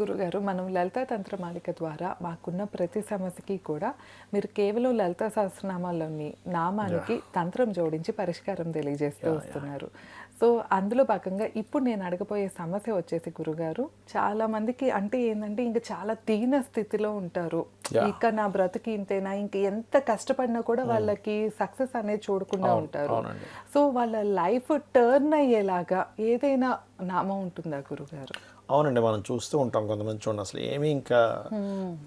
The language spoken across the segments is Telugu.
గురుగారు మనం లలితా తంత్రమాలిక ద్వారా మాకున్న ప్రతి సమస్యకి కూడా మీరు కేవలం లలితా సహస్రనామాల్లోని నామానికి తంత్రం జోడించి పరిష్కారం తెలియజేస్తూ వస్తున్నారు. సో అందులో భాగంగా ఇప్పుడు నేను అడగబోయే సమస్య వచ్చేసి గురుగారు చాలా మందికి అంటే ఏంటంటే ఇంకా చాలా దీన స్థితిలో ఉంటారు. ఇక నా బ్రతికి ఇంతేనా? ఇంక ఎంత కష్టపడినా కూడా వాళ్ళకి సక్సెస్ అనేది చూడకుండా ఉంటారు. సో వాళ్ళ లైఫ్ టర్న్ అయ్యేలాగా ఏదైనా నామం ఉంటుందా గురుగారు? అవునండి మనం చూస్తూ ఉంటాం కొంతమంది చూడండి. అసలు ఏమీ ఇంకా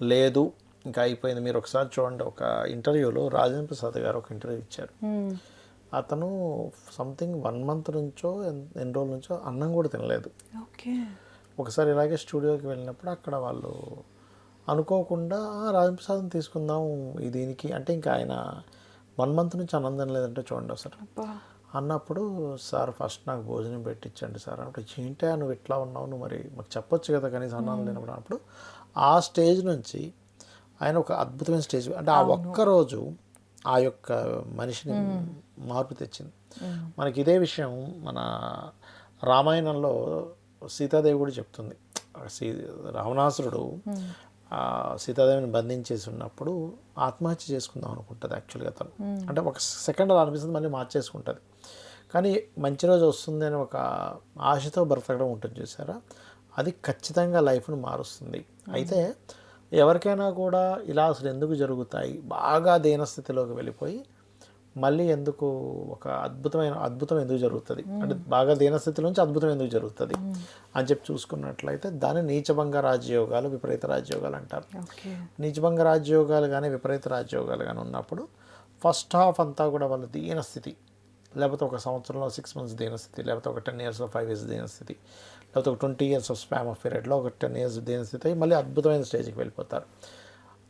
లేదు. ఇంకా అయిపోయింది. మీరు ఒకసారి చూడండి ఒక ఇంటర్వ్యూలో రాజేంద్ర ప్రసాద్ గారు ఒక ఇంటర్వ్యూ ఇచ్చారు. అతను సంథింగ్ వన్ మంత్ నుంచో ఎన్- ఎన్ని రోజుల నుంచో అన్నం కూడా తినలేదు. ఓకే. ఒకసారి ఇలాగే స్టూడియోకి వెళ్ళినప్పుడు అక్కడ వాళ్ళు అనుకోకుండా "ఆ, రాజేంద్ర ప్రసాద్ తీసుకుందాం ఈ దీనికి. అంటే ఇంకా ఆయన వన్ మంత్ నుంచి అన్నం తినలేదంటే చూడండి ఒకసారి. అబ్బా. అన్నప్పుడు సార్ ఫస్ట్ నాకు భోజనం పెట్టించండి సార్ అంటే ఏంటా నువ్వు ఇట్లా ఉన్నావు? నువ్వు మరి మాకు చెప్పొచ్చు కదా కనీసం అన్నాను లేనప్పుడు అన్నప్పుడు ఆ స్టేజ్ నుంచి ఆయన ఒక అద్భుతమైన స్టేజ్ అంటే ఆ ఒక్కరోజు ఆ యొక్క మనిషిని మార్పు తెచ్చింది. మనకి ఇదే విషయం మన రామాయణంలో సీతాదేవి కూడా చెప్తుంది. సీ రావణాసురుడు సీతాదేవిని బంధించేసి ఉన్నప్పుడు ఆత్మహత్య చేసుకుందాం అనుకుంటుంది యాక్చువల్గా తను అంటే ఒక సెకండ్ అలా అనిపిస్తుంది మళ్ళీ మార్చేసుకుంటుంది. కానీ మంచి రోజు వస్తుంది అని ఒక ఆశతో బ్రతకడం ఉంటుంది చూసారా? అది ఖచ్చితంగా లైఫ్ను మారుస్తుంది. అయితే ఎవరికైనా కూడా ఇలా అసలు ఎందుకు జరుగుతాయి? బాగా దీనస్థితిలోకి వెళ్ళిపోయి మళ్ళీ ఎందుకు ఒక అద్భుతమైన అద్భుతం ఎందుకు జరుగుతుంది? అంటే బాగా దీనస్థితి నుంచి అద్భుతం ఎందుకు జరుగుతుంది? అని చెప్పి చూసుకున్నట్లయితే దాన్ని నీచభంగ రాజ్యయోగాలు విపరీత రాజ్యయోగాలు అంటారు. నీచభంగ రాజ్యయోగాలు కానీ విపరీత రాజ్యయోగాలు కానీ ఉన్నప్పుడు ఫస్ట్ హాఫ్ అంతా కూడా వాళ్ళ దీనస్థితి లేకపోతే ఒక సంవత్సరంలో సిక్స్ మంత్స్ దీనస్థితి లేకపోతే ఒక టెన్ ఇయర్స్ ఫైవ్ ఇయర్స్ దీనస్థితి లేకపోతే ఒక twenty years of span of పీరియడ్లో ఒక టెన్ ఇయర్స్ దీనస్థితి అయి మళ్ళీ అద్భుతమైన స్టేజ్కి వెళ్ళిపోతారు.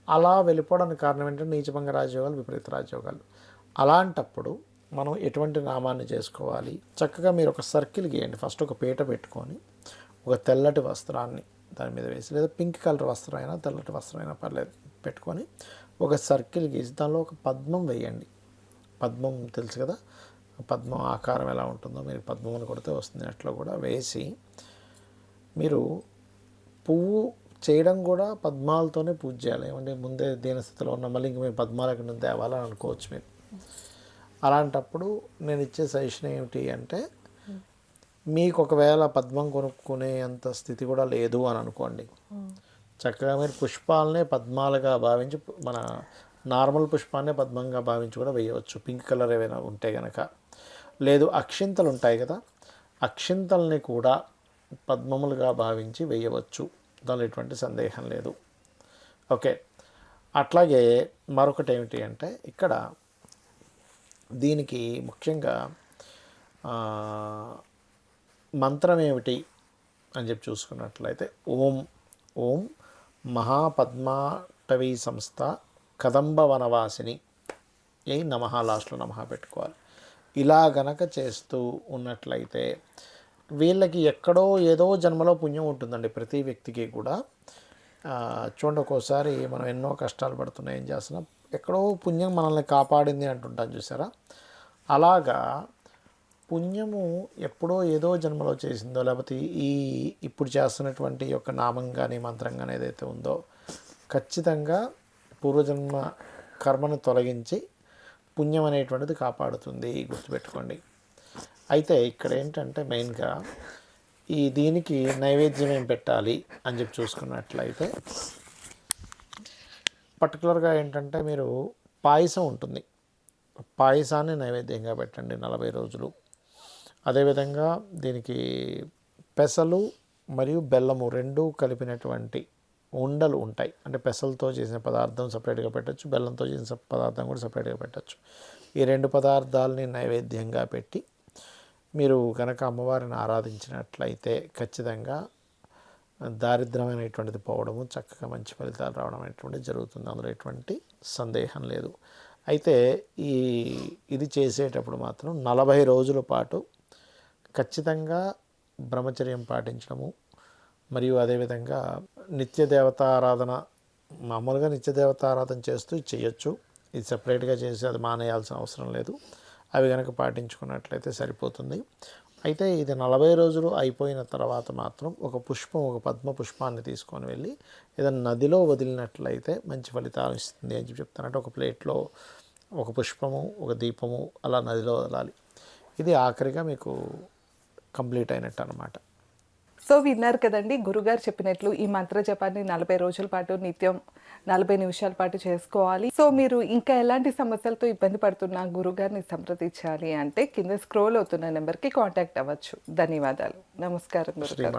అలా వెళ్ళిపోవడానికి కారణం ఏంటంటే నీచభంగ రాజ్యోగాలు విపరీత రాజ్యోగాలు. అలాంటప్పుడు మనం ఎటువంటి నామాన్ని చేసుకోవాలి? చక్కగా మీరు ఒక సర్కిల్ గీయండి. ఫస్ట్ ఒక పీట పెట్టుకొని ఒక తెల్లటి వస్త్రాన్ని దాని మీద వేసి లేదా పింక్ కలర్ వస్త్రం అయినా తెల్లటి వస్త్రం అయినా పర్లేదు పెట్టుకొని ఒక సర్కిల్ గీసి దానిలో ఒక పద్మం వేయండి. పద్మం తెలుసు కదా? పద్మం ఆకారం ఎలా ఉంటుందో మీరు పద్మం కొడితే వస్తుంది. అట్లా కూడా వేసి మీరు పువ్వు చేయడం కూడా పద్మాలతోనే పూజ చేయాలి. ఏమంటే ముందే దీనస్థితిలో ఉన్న మళ్ళీ ఇంక మేము పద్మాలకు ఎక్కడ తేవాలని అనుకోవచ్చు మీరు. అలాంటప్పుడు నేను ఇచ్చే సజెషన్ ఏమిటి అంటే మీకు ఒకవేళ పద్మం కొనుక్కునే అంత స్థితి కూడా లేదు అని అనుకోండి. చక్కగా మీరు పుష్పాలనే పద్మాలుగా భావించి మన నార్మల్ పుష్పాన్నే పద్మంగా భావించి కూడా వేయవచ్చు. పింక్ కలర్ ఏమైనా ఉంటే కనుక లేదు అక్షింతలు ఉంటాయి కదా. అక్షింతల్ని కూడా పద్మములుగా భావించి వేయవచ్చు. దానిలో ఎటువంటి సందేహం లేదు. ఓకే. అట్లాగే మరొకటి ఏమిటి అంటే ఇక్కడ దీనికి ముఖ్యంగా మంత్రం ఏమిటి అని చెప్పి చూసుకున్నట్లయితే ఓం ఓం మహాపద్మాటవీ సంస్థ కదంబ వనవాసిని ఏ నమః లాస్ట్లో నమః పెట్టుకోవాలి. ఇలా గనక చేస్తూ ఉన్నట్లయితే వీళ్ళకి ఎక్కడో ఏదో జన్మలో పుణ్యం ఉంటుందండి ప్రతి వ్యక్తికి కూడా. చూడండి ఒక్కోసారి మనం ఎన్నో కష్టాలు పడుతున్నాం ఏం చేస్తున్నాం? ఎక్కడో పుణ్యం మనల్ని కాపాడింది అంటుంటాం చూసారా? అలాగా పుణ్యము ఎప్పుడో ఏదో జన్మలో చేసిందో లేకపోతే ఈ ఇప్పుడు చేస్తున్నటువంటి యొక్క నామం కానీ మంత్రం కానీ ఏదైతే ఉందో ఖచ్చితంగా పూర్వజన్మ కర్మను తొలగించి పుణ్యం అనేటువంటిది కాపాడుతుంది గుర్తుపెట్టుకోండి. అయితే ఇక్కడ ఏంటంటే మెయిన్గా ఈ దీనికి నైవేద్యం ఏం పెట్టాలి అని చెప్పి చూసుకున్నట్లయితే పర్టికులర్గా ఏంటంటే మీరు పాయసం ఉంటుంది. పాయసాన్ని నైవేద్యంగా పెట్టండి నలభై రోజులు. అదేవిధంగా దీనికి పెసలు మరియు బెల్లము రెండు కలిపినటువంటి ఉండలు ఉంటాయి. అంటే పెసలతో చేసిన పదార్థం సపరేట్గా పెట్టచ్చు బెల్లంతో చేసిన పదార్థం కూడా సపరేట్గా పెట్టచ్చు. ఈ రెండు పదార్థాలని నైవేద్యంగా పెట్టి మీరు కనుక అమ్మవారిని ఆరాధించినట్లయితే ఖచ్చితంగా దారిద్రమైనటువంటిది పోవడము చక్కగా మంచి ఫలితాలు రావడం అనేటువంటిది జరుగుతుంది. అందులో ఎటువంటి సందేహం లేదు. అయితే ఈ ఇది చేసేటప్పుడు మాత్రం నలభై రోజుల పాటు ఖచ్చితంగా బ్రహ్మచర్యం పాటించడము మరియు అదేవిధంగా నిత్య దేవత ఆరాధన మామూలుగా నిత్య దేవత ఆరాధన చేస్తూ చేయొచ్చు. ఇది సపరేట్గా చేసి అది మానేయాల్సిన అవసరం లేదు. అవి కనుక పాటించుకున్నట్లయితే సరిపోతుంది. అయితే ఇది నలభై రోజులు అయిపోయిన తర్వాత మాత్రం ఒక పుష్పం ఒక పద్మ పుష్పాన్ని తీసుకొని వెళ్ళి ఏదైనా నదిలో వదిలినట్లయితే మంచి ఫలితాలు ఇస్తుంది అని చెప్పి చెప్తాను. అంటే ఒక ప్లేట్లో ఒక పుష్పము ఒక దీపము అలా నదిలో వదలాలి. ఇది ఆఖరిగా మీకు కంప్లీట్ అయినట్టు అనమాట సో విన్నారు కదండి గురుగారు చెప్పినట్లు ఈ మంత్ర జపాన్ని నలభై రోజుల పాటు నిత్యం నలభై నిమిషాల పాటు చేసుకోవాలి. సో మీరు ఇంకా ఎలాంటి సమస్యలతో ఇబ్బంది పడుతున్నా గురుగారిని సంప్రదించాలి అంటే కింద స్క్రోల్ అవుతున్న నెంబర్కి కాంటాక్ట్ అవ్వచ్చు. ధన్యవాదాలు. నమస్కారం గురుగారు.